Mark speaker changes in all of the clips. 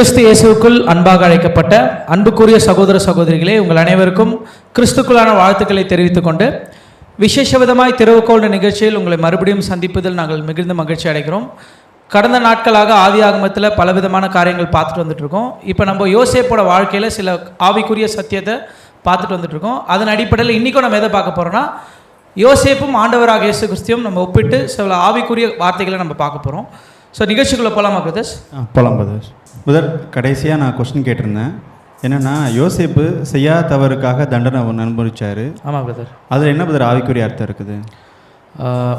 Speaker 1: கிறிஸ்து இயேசுக்குள் அன்பாக அழைக்கப்பட்ட அன்புக்குரிய சகோதர சகோதரிகளே உங்கள் அனைவருக்கும் கிறிஸ்துக்குள்ளான வாழ்த்துக்களை தெரிவித்துக் கொண்டு விசேஷ விதமாய் திறவுகோள் நிகழ்ச்சியில் உங்களை மறுபடியும் சந்திப்பதில் நாங்கள் மிகுந்த மகிழ்ச்சி அடைகிறோம். கடந்த நாட்களாக ஆதி ஆகமத்தில் பலவிதமான காரியங்கள் பார்த்துட்டு வந்துட்டுருக்கோம். இப்போ நம்ம யோசேப்போட வாழ்க்கையில் சில ஆவிக்குரிய சத்தியத்தை பார்த்துட்டு வந்துட்டுருக்கோம். அதன் அடிப்படையில் இன்றைக்கும் நம்ம எதை பார்க்க போகிறோன்னா யோசேப்பும் ஆண்டவராக இயேசு கிறிஸ்தியும் நம்ம ஒப்பிட்டு சில ஆவிக்குரிய வார்த்தைகளை நம்ம பார்க்க போகிறோம் ஸோ நிகழ்ச்சிக்குள்ளே போகலாமா பிரதர்ஸ்
Speaker 2: போலாம் பிரதர்ஸ் முதல் கடைசியாக நான் கொஸ்டின் கேட்டிருந்தேன். என்னென்னா யோசேப்பு செய்யாத தவறுக்காக தண்டனை ஒன்று அனுபவிச்சார்.
Speaker 1: ஆமாம் பிரதர்
Speaker 2: அதில் என்ன பிரதர் ஆவிக்குரிய அர்த்தம் இருக்குது?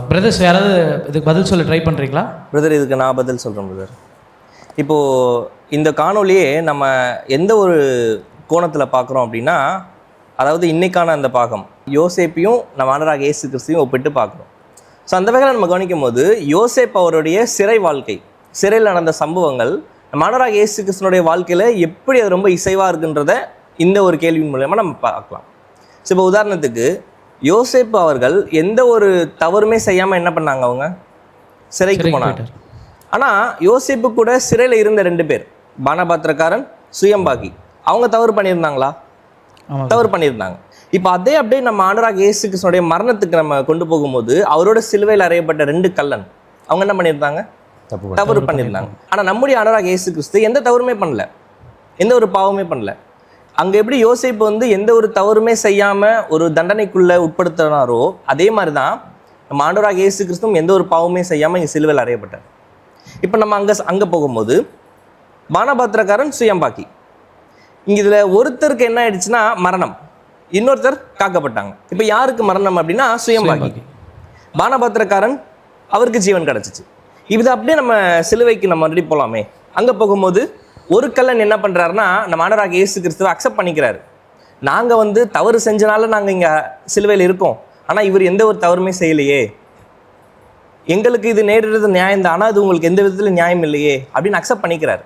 Speaker 1: பிரதர்ஸ் யாராவது இதுக்கு பதில் சொல்ல ட்ரை பண்ணுறீங்களா
Speaker 3: பிரதர் இதுக்கு நான் பதில் சொல்கிறேன் பிரதர் இப்போது இந்த காணொளியே நம்ம எந்த ஒரு கோணத்தில் பார்க்குறோம் அப்படின்னா அதாவது இன்னைக்கான அந்த பாகம் யோசேப்பையும் நம்ம ஆண்டராக இயேசு கிறிஸ்தையும் ஒப்பிட்டு பார்க்குறோம். ஸோ அந்த வகையில் நம்ம கவனிக்கும் போது யோசேப் அவருடைய சிறை வாழ்க்கை சிறையில் நடந்த சம்பவங்கள் நம்ம ஆண்டராக இயேசு கிறிஸ்தனுடைய வாழ்க்கையில் எப்படி அது ரொம்ப இசைவாக இருக்குன்றத இந்த ஒரு கேள்வியின் மூலயமா நம்ம பார்க்கலாம். ஸோ இப்போ உதாரணத்துக்கு யோசேப் அவர்கள் எந்த ஒரு தவறுமே செய்யாமல் என்ன பண்ணாங்க அவங்க? சிறைக்கு போனாங்க. ஆனால் யோசேப்பு கூட சிறையில் இருந்த ரெண்டு பேர் பானபாத்திரக்காரன் சுயம்பாகி அவங்க தவறு பண்ணியிருந்தாங்களா? தவறு பண்ணியிருந்தாங்க. இப்போ அதே அப்படியே நம்ம ஆண்டராக இயேசு கிறிஸ்துனுடைய மரணத்துக்கு நம்ம கொண்டு போகும்போது அவரோட சிலுவையில் அறையப்பட்ட ரெண்டு கல்லன் அவங்க என்ன பண்ணியிருந்தாங்க? தவறு பண்ணியிருந்தாங்க ஆனால் நம்முடைய ஆண்டராக இயேசு கிறிஸ்து எந்த தவறுமே பண்ணல. எந்த ஒரு பாவமே பண்ணல. அங்கே எப்படி யோசேப்பு வந்து எந்த ஒரு தவறுமே செய்யாமல் ஒரு தண்டனைக்குள்ளே உட்படுத்தினாரோ அதே மாதிரி தான் நம்ம ஆண்டவராக இயேசு கிறிஸ்துவும் எந்த ஒரு பாவமே செய்யாமல் இங்கே சிலுவையில் அறையப்பட்டார். இப்போ நம்ம அங்கே அங்கே போகும்போது பானபாத்திரக்காரன் சுயம்பாக்கி. இங்கே இதில் ஒருத்தருக்கு என்ன ஆயிடுச்சுன்னா மரணம். இன்னொருத்தர் காக்கப்பட்டாங்க. இப்போ யாருக்கு மரணம் அப்படின்னா சுயம்பாகி பானபாத்திரக்காரன் அவருக்கு ஜீவன் கிடச்சிச்சு. இது அப்படியே நம்ம சிலுவைக்கு நம்ம மறுபடி போகலாமே அங்கே போகும்போது ஒரு கல்லன் என்ன பண்ணுறாருன்னா நம்ம ஆண்டராக இயேசு கிறிஸ்துவை அக்செப்ட் பண்ணிக்கிறாரு. நாங்கள் வந்து தவறு செஞ்சனால நாங்கள் இங்கே சிலுவையில் இருக்கோம். ஆனால் இவர் எந்த ஒரு தவறுமே செய்யலையே. எங்களுக்கு இது நேரிடுறது நியாயம் தான். ஆனால் அது உங்களுக்கு எந்த விதத்தில் நியாயம் இல்லையே அப்படின்னு அக்செப்ட் பண்ணிக்கிறாரு.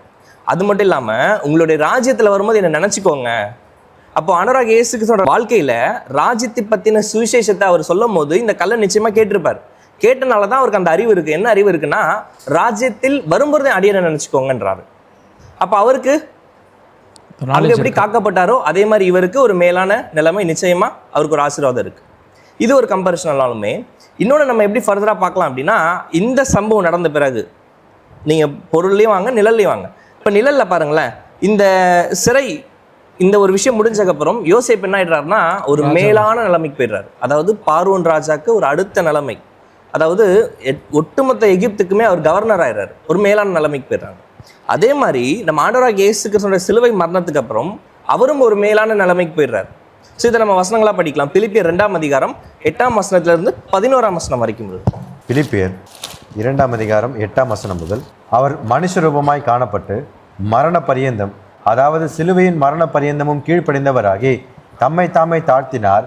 Speaker 3: அது மட்டும் இல்லாமல் உங்களுடைய ராஜ்யத்தில் வரும்போது என்னை நினச்சிக்கோங்க. அப்போ அனுராக் இயேசுக்கு வாழ்க்கையில் ராஜ்யத்தை பற்றின சுவிசேஷத்தை அவர் சொல்லும் போது இந்த கல்லை நிச்சயமாக கேட்டிருப்பார். கேட்டனால தான் அவருக்கு அந்த அறிவு இருக்குது என்ன அறிவு இருக்குன்னா ராஜ்யத்தில் வரும்போதே அடியனை நினச்சிக்கோங்கன்றாரு. அப்போ அவருக்கு
Speaker 1: நாலேஜ்
Speaker 3: எப்படி காக்கப்பட்டாரோ அதே மாதிரி இவருக்கு ஒரு மேலான நிலைமை நிச்சயமா அவருக்கு ஒரு ஆசீர்வாதம் இருக்கு. இது ஒரு கம்பேரிஷனாலுமே இன்னொன்று நம்ம எப்படி ஃபர்தராக பார்க்கலாம் அப்படின்னா இந்த சம்பவம் நடந்த பிறகு நீங்கள் பொருள்லையும் வாங்க நிழல்லையும் வாங்க. இப்போ நிழலில் பாருங்களேன் இந்த சிறை இந்த ஒரு விஷயம் முடிஞ்சக்கப்புறம் யோசேப் என்ன ஆயிடுறாருன்னா ஒரு மேலான நிலைமைக்கு போயிடுறாரு. அதாவது பார்வோன் ராஜாக்கு ஒரு அடுத்த நிலைமை. அதாவது எட்- ஒட்டுமொத்த எகிப்துக்குமே அவர் கவர்னர் ஆயிடுறாரு ஒரு மேலான நிலைமைக்கு போயிடுறாங்க. அதே மாதிரி நம்ம ஆண்டவராக இயேசு கிருஷ்ணோட சிலுவை மரணத்துக்கு அப்புறம் அவரும் ஒரு மேலான நிலைமைக்கு போயிடுறாரு. ஸோ இதை நம்ம வசனங்களாக படிக்கலாம். பிலிப்பியர் ரெண்டாம் அதிகாரம் எட்டாம் வசனத்திலிருந்து பதினோராம் வசனம் வரைக்கும் இருக்கு.
Speaker 4: பிலிப்பியர் இரண்டாம் அதிகாரம் எட்டாம் வசனம் முதல் அவர் மனுஷ ரூபமாய் காணப்பட்டு மரண பரியந்தம் அதாவது சிலுவையின் மரண பரியந்தமும் கீழ்ப்படைந்தவராகி தம்மை தாமை தாழ்த்தினார்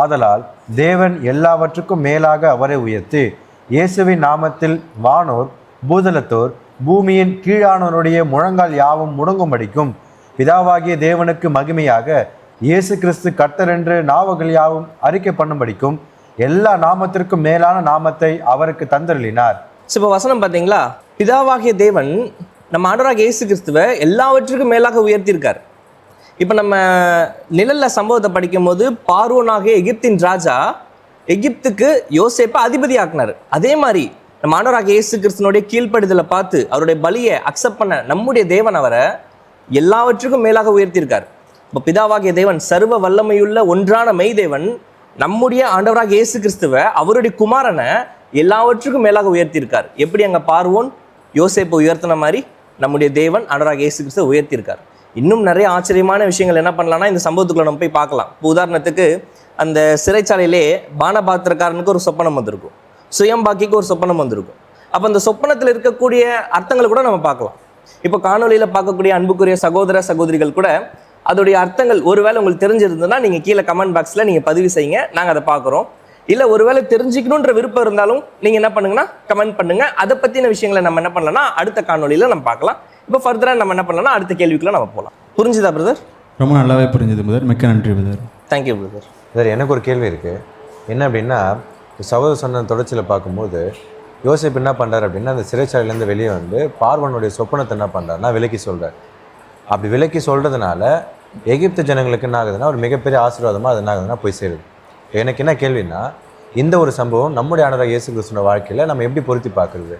Speaker 4: ஆதலால் தேவன் எல்லாவற்றுக்கும் மேலாக அவரை உயர்த்தி இயேசுவின் நாமத்தில் வானோர் பூதலத்தோர் பூமியின் கீழானோருடைய முழங்கால் யாவும் முடங்கும்படிக்கும் பிதாவாகிய தேவனுக்கு மகிமையாக இயேசு கிறிஸ்து கர்த்தர் என்று நாவுகள் யாவும் அறிக்கை பண்ணும்படிக்கும் எல்லா நாமத்திற்கும் மேலான நாமத்தை அவருக்கு தந்தருளினார்.
Speaker 3: இப்போ வசனம் பார்த்தீங்களா? பிதாவாகிய தேவன் நம்ம ஆண்டவராக இயேசு கிறிஸ்துவை எல்லாவற்றுக்கும் மேலாக உயர்த்தியிருக்கார். இப்போ நம்ம நிழல்ல சம்பவத்தை படிக்கும்போது பார்வோனாகிய எகிப்தின் ராஜா எகிப்துக்கு யோசேப்பை அதிபதி ஆக்கினார். அதே மாதிரி நம்ம ஆண்டவராக இயேசு கிறிஸ்துனுடைய கீழ்ப்படுதலை பார்த்து அவருடைய பலியை அக்செப்ட் பண்ண நம்முடைய தேவன் அவரை எல்லாவற்றுக்கும் மேலாக உயர்த்தியிருக்கார். இப்போ பிதாவாகிய தேவன் சர்வ வல்லமையுள்ள ஒன்றான மெய்தேவன் நம்முடைய ஆண்டவராக இயேசு கிறிஸ்துவை அவருடைய குமாரனை எல்லாவற்றுக்கும் மேலாக உயர்த்தியிருக்கார். எப்படி அங்கே பார்வோன் யோசேப்பை உயர்த்தின மாதிரி நம்முடைய தேவன் ஆண்டவராக இயேசு கிறிஸ்துவை உயர்த்தியிருக்கார். இன்னும் நிறைய ஆச்சரியமான விஷயங்கள் என்ன பண்ணலாம்னா இந்த சம்பவத்துக்குள்ள நம்ம போய் பார்க்கலாம். இப்போ உதாரணத்துக்கு அந்த சிறைச்சாலையிலே பானபாத்திரக்காரனுக்கு ஒரு சொப்பனம் வந்திருக்கும். சுயம்பாக்கிக்கு ஒரு சொப்பனம் வந்திருக்கும். அப்போ அந்த சொப்பனத்தில் இருக்கக்கூடிய அர்த்தங்களை கூட நம்ம பார்க்கலாம். இப்போ காணொளியில் பார்க்கக்கூடிய அன்புக்குரிய சகோதர சகோதரிகள் கூட அதோடைய அர்த்தங்கள் ஒருவேளை உங்களுக்கு தெரிஞ்சிருந்ததுன்னா நீங்கள் கீழே கமெண்ட் பாக்ஸில் நீங்கள் பதிவு செய்யுங்க. நாங்கள் அதை பார்க்குறோம். இல்லை ஒருவேளை தெரிஞ்சுக்கணுன்ற விருப்பம் இருந்தாலும் நீங்கள் என்ன பண்ணுங்கன்னா கமெண்ட் பண்ணுங்கள் அதை பற்றின விஷயங்களை நம்ம என்ன பண்ணலாம்னா அடுத்த காணொலியில் நம்ம பார்க்கலாம். இப்போ ஃபர்தராக நம்ம என்ன பண்ணலாம்னா அடுத்த கேள்விக்குள்ள நம்ம போகலாம் புரிஞ்சுதா பிரதர்
Speaker 2: ரொம்ப நல்லாவே புரிஞ்சுது முதல் மிக்க நன்றி முதல்
Speaker 3: தேங்க்யூ பிரதர்
Speaker 4: இதில் எனக்கு ஒரு கேள்வி இருக்குது என்ன அப்படின்னா சகோதர சொன்ன தொடர்ச்சியில் பார்க்கும்போது யோசிப்பு என்ன பண்ணுறாரு அப்படின்னா அந்த சிறைச்சாலையிலேருந்து வெளியே வந்து பார்வனுடைய சொப்பனத்தை என்ன பண்ணுறாருன்னா விலக்கி சொல்கிறார் அப்படி விலக்கி சொல்கிறதுனால எகிப்து ஜனங்களுக்கு என்ன ஆகுதுன்னா ஒரு மிகப்பெரிய ஆசீர்வாதமாக அது என்ன ஆகுதுன்னா போய் சேருது. எனக்கு என்ன கேள்வின்னா இந்த ஒரு சம்பவம் நம்முடைய ஆண்டவர் இயேசு கிறிஸ்துவோட வாழ்க்கையில் நம்ம எப்படி பொருத்தி பார்க்குறது?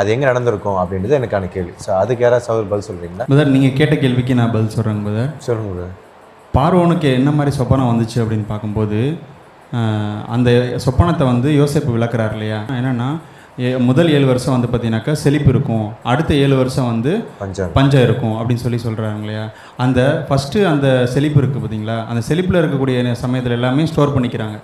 Speaker 4: அது எங்கே நடந்திருக்கும் அப்படின்றது எனக்கான கேள்வி. ஸோ அதுக்கு யாராவது சவுல் பதில் சொல்கிறீங்களா
Speaker 2: பிரதர் நீங்கள் கேட்ட கேள்விக்கு நான் பதில் சொல்கிறேங்க பிரதர்
Speaker 4: சொல்லுங்க brother.
Speaker 2: பார்வோனுக்கு என்ன மாதிரி சொப்பனம் வந்துச்சு அப்படின்னு பார்க்கும்போது அந்த சொப்பனத்தை வந்து யோசேப்பு விளக்குறார் இல்லையா? என்னென்னா முதல் ஏழு வருஷம் வந்து பார்த்தீங்கன்னாக்கா செழிப்பு இருக்கும். அடுத்த ஏழு வருஷம் வந்து
Speaker 4: பஞ்சம்.
Speaker 2: பஞ்சம் இருக்கும் அப்படின்னு சொல்லி சொல்கிறாங்க இல்லையா? அந்த ஃபஸ்ட்டு அந்த செழிப்பு இருக்குது பார்த்தீங்களா? அந்த செழிப்பில் இருக்கக்கூடிய சமயத்தில் எல்லாமே ஸ்டோர் பண்ணிக்கிறாங்க.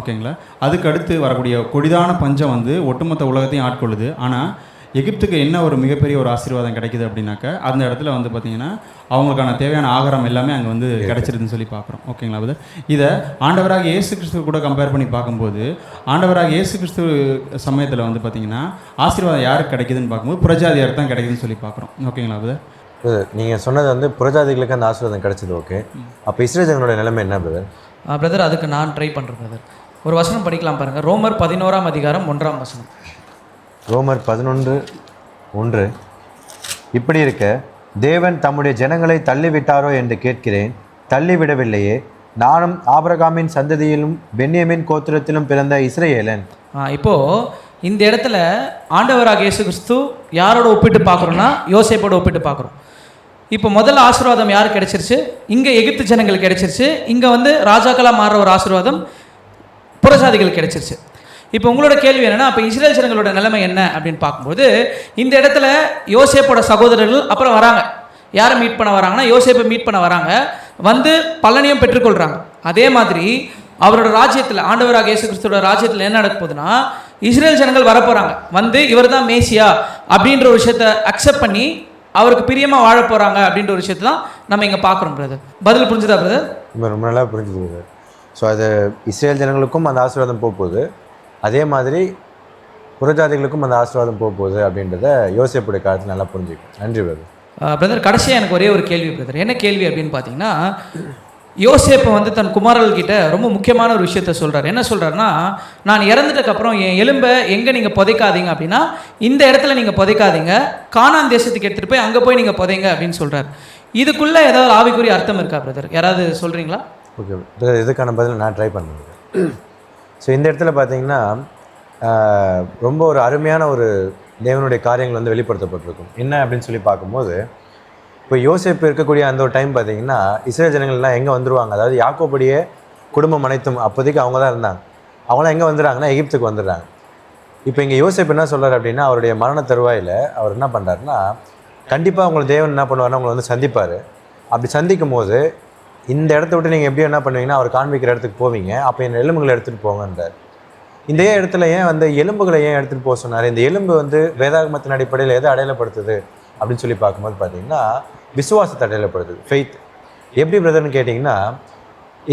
Speaker 2: ஓகேங்களா? அதுக்கு அடுத்து வரக்கூடிய கொடிதான பஞ்சம் வந்து ஒட்டுமொத்த உலகத்தையும் ஆட்கொள்ளுது. ஆனால் எகிப்துக்கு என்ன ஒரு மிகப்பெரிய ஒரு ஆசீர்வாதம் கிடைக்குது அப்படின்னாக்கா அந்த இடத்துல வந்து பார்த்தீங்கன்னா அவங்களுக்கான தேவையான ஆகாரம் எல்லாமே அங்கே வந்து கிடைச்சிருதுன்னு சொல்லி பார்க்குறோம் ஓகேங்களா அது இதை ஆண்டவராக இயேசு கிறிஸ்துவ கூட கம்பேர் பண்ணி பார்க்கும்போது ஆண்டவராக இயேசு கிறிஸ்து சமயத்தில் வந்து பார்த்தீங்கன்னா ஆசீர்வாதம் யாருக்கு கிடைக்குதுன்னு பார்க்கும்போது புரஜாதியார் தான் கிடைக்குதுன்னு சொல்லி பார்க்குறோம் ஓகேங்களா அது
Speaker 4: brother, நீங்க சொன்னது வந்து புரஜாதிகளுக்கு அந்த ஆசீர்வாதம் கிடைச்சது ஓகே அப்போ இஸ்ரேஜனோட நிலைமை என்ன பிரதர்
Speaker 1: பிரதர் அதுக்கு நான் ட்ரை பண்ணுறேன் பிரதர் ஒரு வசனம் படிக்கலாம் பாருங்கள் ரோமர் பதினோராம் அதிகாரம் ஒன்றாம் வசனம்.
Speaker 4: ரோமர் பதினொன்று ஒன்று. இப்படி இருக்க தேவன் தம்முடைய ஜனங்களை தள்ளிவிட்டாரோ என்று கேட்கிறேன் தள்ளிவிடவில்லையே. நானும் ஆபரகாமின் சந்ததியிலும் பென்யமின் கோத்திரத்திலும் பிறந்த இஸ்ரேலன்
Speaker 1: இப்போது இந்த இடத்துல ஆண்டவராக இயேசு கிறிஸ்து யாரோட ஒப்பிட்டு பார்க்குறோன்னா யோசைப்போட ஒப்பிட்டு பார்க்குறோம். இப்போ முதல் ஆசீர்வாதம் யார் கிடைச்சிருச்சு? இங்கே எகிப்து ஜனங்களுக்கு கிடைச்சிருச்சு. இங்கே வந்து ராஜாக்களாக மாறுற ஒரு ஆசீர்வாதம் புறசாதிகள் கிடைச்சிருச்சு. இப்போ உங்களோட கேள்வி என்னென்னா அப்போ இஸ்ரேல் ஜனங்களோட நிலைமை என்ன அப்படின்னு பார்க்கும்போது இந்த இடத்துல யோசேப்போட சகோதரர்கள் அப்புறம் வராங்க. யாரை மீட் பண்ண வராங்கன்னா யோசேப்பை மீட் பண்ண வராங்க. வந்து பலனையும் பெற்றுக்கொள்கிறாங்க அதே மாதிரி அவரோட ராஜ்யத்தில் ஆண்டவராக இயேசு கிறிஸ்துவோட ராஜ்யத்தில் என்ன நடக்க போகுதுன்னா இஸ்ரேல் ஜனங்கள் வரப்போகிறாங்க வந்து இவர் தான் மேசியா அப்படின்ற ஒரு விஷயத்த அக்செப்ட் பண்ணி அவருக்கு பிரியமாக வாழ போகிறாங்க அப்படின்ற ஒரு விஷயத்த தான் நம்ம இங்கே பார்க்குறோம் பிரதர் பதில் புரிஞ்சுதா பிரதர்
Speaker 4: ரொம்ப நல்லா புரிஞ்சுது ஸோ அது இஸ்ரேல் ஜனங்களுக்கும் அந்த ஆசீர்வாதம் போக போகுது அதே மாதிரி புறஜாதிகளுக்கும் அந்த ஆசீர்வாதம் போக போகுது அப்படின்றத யோசிப்புடைய காலத்தில் நல்லா புரிஞ்சுக்கும் நன்றி பிரதர்
Speaker 1: பிரதர் கடைசியாக எனக்கு ஒரே ஒரு கேள்வி பிரதர் என்ன கேள்வி அப்படின்னு பார்த்தீங்கன்னா யோசேப்பு வந்து தன் குமாரர்கள் கிட்ட ரொம்ப முக்கியமான ஒரு விஷயத்த சொல்றாரு. என்ன சொல்றாருன்னா நான் இறந்துட்டக்கப்புறம் என் எலும்பை எங்கே நீங்கள் புதைக்காதீங்க அப்படின்னா இந்த இடத்துல நீங்கள் புதைக்காதீங்க. கானான் தேசத்துக்கு எடுத்துகிட்டு போய் அங்கே போய் நீங்கள் புதைங்க அப்படின்னு சொல்றாரு. இதுக்குள்ள ஏதாவது ஆவிக்குரிய அர்த்தம் இருக்கா பிரதர் யாராவது சொல்றீங்களா?
Speaker 4: ஓகே இதுக்கான பதில் நான் ட்ரை பண்ணுறேன். ஸோ இந்த இடத்துல பார்த்தீங்கன்னா ரொம்ப ஒரு அருமையான ஒரு தேவனுடைய காரியங்கள் வந்து வெளிப்படுத்தப்பட்டிருக்கும். என்ன அப்படின்னு சொல்லி பார்க்கும்போது இப்போ யோசிப்பு இருக்கக்கூடிய அந்த ஒரு டைம் பார்த்தீங்கன்னா இஸ்ரேல் ஜனங்கள்லாம் எங்கே வந்துடுவாங்க அதாவது யாக்கோபடியே குடும்பம் அனைத்தும் அப்போதைக்கு அவங்க தான் இருந்தாங்க. அவங்களாம் எங்கே வந்துடுறாங்கன்னா எகிப்துக்கு வந்துடுறாங்க. இப்போ இங்கே யோசிப்பு என்ன சொல்கிறார் அப்படின்னா அவருடைய மரண தருவாயில் அவர் என்ன பண்ணுறாருன்னா கண்டிப்பாக உங்களை தேவன் என்ன பண்ணுவார்னா உங்களை வந்து சந்திப்பார். அப்படி சந்திக்கும் போது இந்த இடத்த விட்டு நீங்கள் எப்படி என்ன பண்ணுவீங்கன்னா அவர் காண்பிக்கிற இடத்துக்கு போவீங்க. அப்போ என் எலும்புகளை எடுத்துகிட்டு போங்கன்றார். இந்த இடத்துல ஏன் வந்து எலும்புகளை ஏன் எடுத்துகிட்டு போக சொன்னார்? இந்த எலும்பு வந்து வேதாகமத்தின் அடிப்படையில் எதை அடையாளப்படுத்துது அப்படின்னு சொல்லி பார்க்கும்போது பார்த்தீங்கன்னா விசுவாசத்தை அடையாளப்படுத்துது ஃபெய்த் எப்படி பிரதர்னு கேட்டிங்கன்னா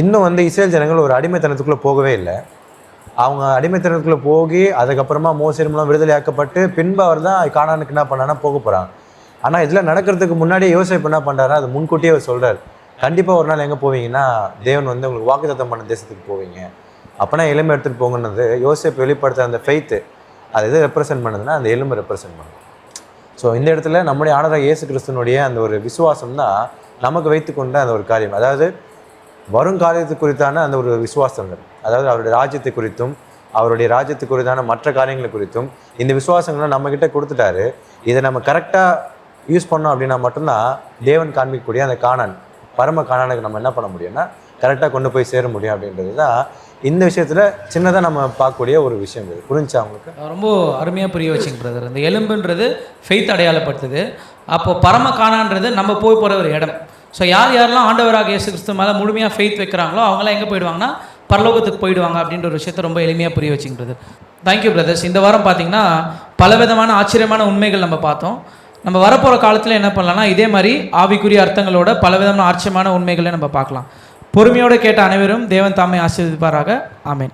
Speaker 4: இன்னும் வந்து இஸ்ரேல் ஜனங்கள் ஒரு அடிமைத்தனத்துக்குள்ளே போகவே இல்லை. அவங்க அடிமைத்தனத்துக்குள்ளே போகி அதுக்கப்புறமா மோசடிமெல்லாம் விடுதலையாக்கப்பட்டு பின்பு அவர் தான் காணானுக்கு என்ன பண்ணான்னா போக போகிறாங்க ஆனால் இதில் நடக்கிறதுக்கு முன்னாடியே யோசிப்பு என்ன பண்ணுறாரு அது முன்கூட்டியே அவர் சொல்கிறார் கண்டிப்பாக ஒரு நாள் எங்கே போவீங்கன்னா தேவன் வந்து உங்களுக்கு வாக்குத்தத்தம் பண்ண தேசத்துக்கு போவீங்க. அப்போனா எலும்பு எடுத்துகிட்டு போங்கன்னது யோசிப்பு வெளிப்படுத்த அந்த ஃபெய்த்து அது எது ரெப்ரசென்ட் பண்ணுதுன்னா அந்த எலும்பு ரெப்ரசென்ட் பண்ணுது ஸோ இந்த இடத்துல நம்முடைய ஆனராக இயேசு கிறிஸ்துனுடைய அந்த ஒரு விசுவாசம் தான் நமக்கு வைத்துக்கொண்ட அந்த ஒரு காரியம். அதாவது வரும் காரியத்து குறித்தான அந்த ஒரு விசுவாசங்கள். அதாவது அவருடைய ராஜ்யத்தை குறித்தும் அவருடைய ராஜ்யத்து குறித்தான மற்ற காரியங்களை குறித்தும் இந்த விசுவாசங்களை நம்மக்கிட்ட கொடுத்துட்டாரு. இதை நம்ம கரெக்டாக யூஸ் பண்ணோம் அப்படின்னா மட்டும்தான் தேவன் காண்பிக்கக்கூடிய அந்த காணன். பரம காணானுக்கு நம்ம என்ன பண்ண முடியும்னா கரெக்டாக கொண்டு போய் சேர முடியும் அப்படின்றது தான் இந்த விஷயத்தில் சின்னதாக நம்ம பார்க்கக்கூடிய ஒரு விஷயம் இது. புரிஞ்சா அவங்களுக்கு
Speaker 1: ரொம்ப அருமையாக புரிய வச்சுங்க பிரதர் இந்த எலும்புன்றது ஃபெய்த் அடையாளப்படுத்துது. அப்போ பரம காணான்றது நம்ம போய் போகிற ஒரு இடம். ஸோ யார் யாரெல்லாம் ஆண்டவராக இயேசு கிறிஸ்து மேலே முழுமையாக ஃபெய்த் வைக்கிறாங்களோ அவங்களாம் எங்கே போயிடுவாங்கன்னா பரலோகத்துக்கு போயிடுவாங்க அப்படின்ற ஒரு விஷயத்தை ரொம்ப எளிமையாக புரிய வச்சுங்க பிரதர் தேங்க்யூ பிரதர்ஸ் இந்த வாரம் பார்த்தீங்கன்னா பலவிதமான ஆச்சரியமான உண்மைகள் நம்ம பார்த்தோம். நம்ம வரப்போகிற காலத்தில் என்ன பண்ணலாம்னா இதே மாதிரி ஆவிக்குரிய அர்த்தங்களோட பலவிதமான ஆச்சரியமான உண்மைகளை நம்ம பார்க்கலாம். பொறுமையோடு கேட்ட அனைவரும் தேவன் தாமை ஆசீர்வதிப்பாராக. ஆமேன்.